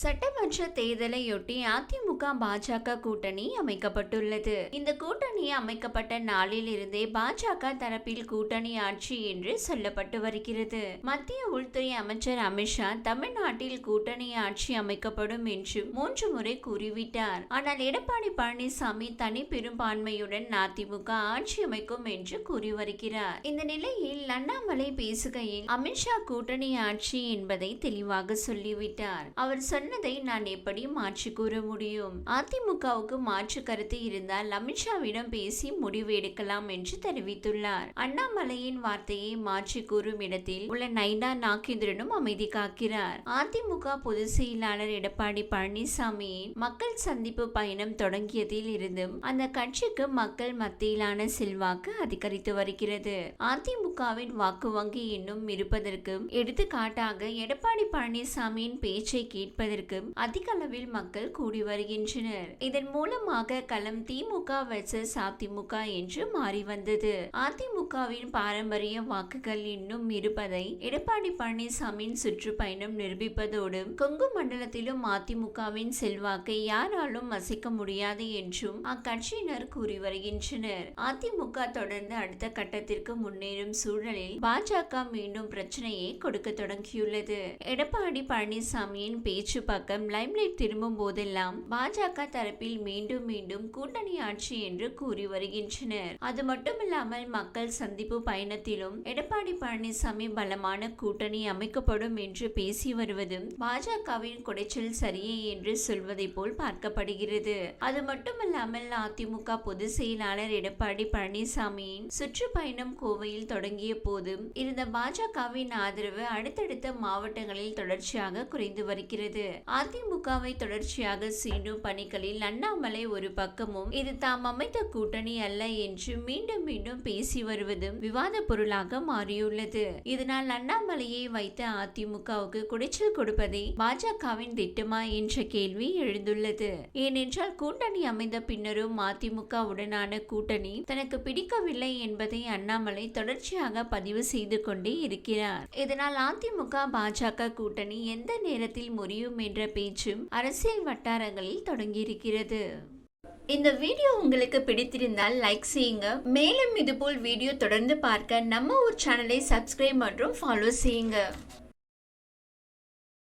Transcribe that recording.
சட்டமன்ற தேர்தலையொட்டி அதிமுக பாஜக கூட்டணி அமைக்கப்பட்டுள்ளது. இந்த கூட்டணி அமைக்கப்பட்ட நாளில் இருந்தே பாஜக தரப்பில் கூட்டணி ஆட்சி என்று சொல்லப்பட்டு வருகிறது. மத்திய உள்துறை அமைச்சர் அமித்ஷா தமிழ்நாட்டில் கூட்டணி ஆட்சி அமைக்கப்படும் என்று மூன்று முறை கூறிவிட்டார். ஆனால் எடப்பாடி பழனிசாமி தனி பெரும்பான்மையுடன் அதிமுக ஆட்சி அமைக்கும் என்று கூறி வருகிறார். இந்த நிலையில் அண்ணாமலை பேசுகையில் அமித்ஷா கூட்டணி ஆட்சி என்பதை தெளிவாக சொல்லிவிட்டார். அவர் சொன்னதை நான் எப்படி மாற்றி கூற முடியும்? அதிமுகவுக்கு மாற்று கருத்து இருந்தால் அமித்ஷாவிடம் பேசி முடிவு எடுக்கலாம் என்று தெரிவித்துள்ளார். அண்ணாமலையின் வார்த்தையை மாற்றி கூறும் இடத்தில் உள்ள நைனா நாகேந்திரனும் அமைதி காக்கிறார். அதிமுக பொதுச் செயலாளர் எடப்பாடி பழனிசாமியின் மக்கள் சந்திப்பு பயணம் தொடங்கியதில் இருந்தும் அந்த கட்சிக்கு மக்கள் மத்தியிலான செல்வாக்கு அதிகரித்து வருகிறது. அதிமுகவின் வாக்கு வங்கி இன்னும் இருப்பதற்கு எடுத்துக்காட்டாக எடப்பாடி பழனிசாமியின் பேச்சை கேட்பது பார்ப்பதற்கும் அதிக அளவில் மக்கள் கூடி வருகின்றனர். இதன் மூலமாக களம் திமுக வெர்சஸ் அதிமுக என்று மாறி வந்தது. அதிமுகவின் பாரம்பரிய வாக்குகள் இன்னும் இருப்பதை எடப்பாடி பழனிசாமியின் சுற்றுப்பயணம் நிரூபிப்பதோடு கொங்கு மண்டலத்திலும் அதிமுகவின் செல்வாக்கை யாராலும் அசைக்க முடியாது என்றும் அக்கட்சியினர் கூறி வருகின்றனர். அதிமுக தொடர்ந்து அடுத்த கட்டத்திற்கு முன்னேறும் சூழலில் பாஜக மீண்டும் பிரச்சனையை கொடுக்க தொடங்கியுள்ளது. எடப்பாடி பழனிசாமியின் பேச்சு பக்கம் லைம்லைட் திரும்பும் போதெல்லாம் பாஜக தரப்பில் மீண்டும் மீண்டும் கூட்டணி ஆட்சி என்று கூறி வருகின்றனர். அது மட்டுமில்லாமல் மக்கள் சந்திப்பு பயணத்திலும் எடப்பாடி பழனிசாமி பலமான கூட்டணி அமைக்கப்படும் என்று பேசி வருவதும் பாஜகவின் குடைச்சல் சரியே என்று சொல்வதை போல் பார்க்கப்படுகிறது. அது மட்டுமல்லாமல் அதிமுக பொதுச் செயலாளர் எடப்பாடி பழனிசாமியின் சுற்றுப்பயணம் கோவையில் தொடங்கிய போதும் இருந்த பாஜகவின் ஆதரவு அடுத்தடுத்த மாவட்டங்களில் தொடர்ச்சியாக குறைந்து வருகிறது. அதிமுகவை தொடர்ச்சியாக சீண்டும் பணிகளில் அண்ணாமலை ஒரு பக்கமும் இது தாம் அமைத்த கூட்டணி அல்ல என்று மீண்டும் மீண்டும் பேசி வருவதும் விவாத பொருளாக மாறியுள்ளது. இதனால் அண்ணாமலையை வைத்த அதிமுகவுக்கு குடைச்சல் கொடுப்பதே பாஜகவின் திட்டமா என்ற கேள்வி எழுந்துள்ளது. ஏனென்றால் கூட்டணி அமைந்த பின்னரும் அதிமுக உடனான கூட்டணி தனக்கு பிடிக்கவில்லை என்பதை அண்ணாமலை தொடர்ச்சியாக பதிவு செய்து கொண்டே இருக்கிறார். இதனால் அதிமுக பாஜக கூட்டணி எந்த நேரத்தில் முறியும் என்ற பேச்சும் அரசியல் வட்டாரங்களில் தொடங்கியிருக்கிறது. இந்த வீடியோ உங்களுக்கு பிடித்திருந்தால் லைக் செய்யுங்க. மேலும் இதுபோல் வீடியோ தொடர்ந்து பார்க்க நம்ம ஊர் சேனலை சப்ஸ்கிரைப் மற்றும் ஃபாலோ செய்யுங்க.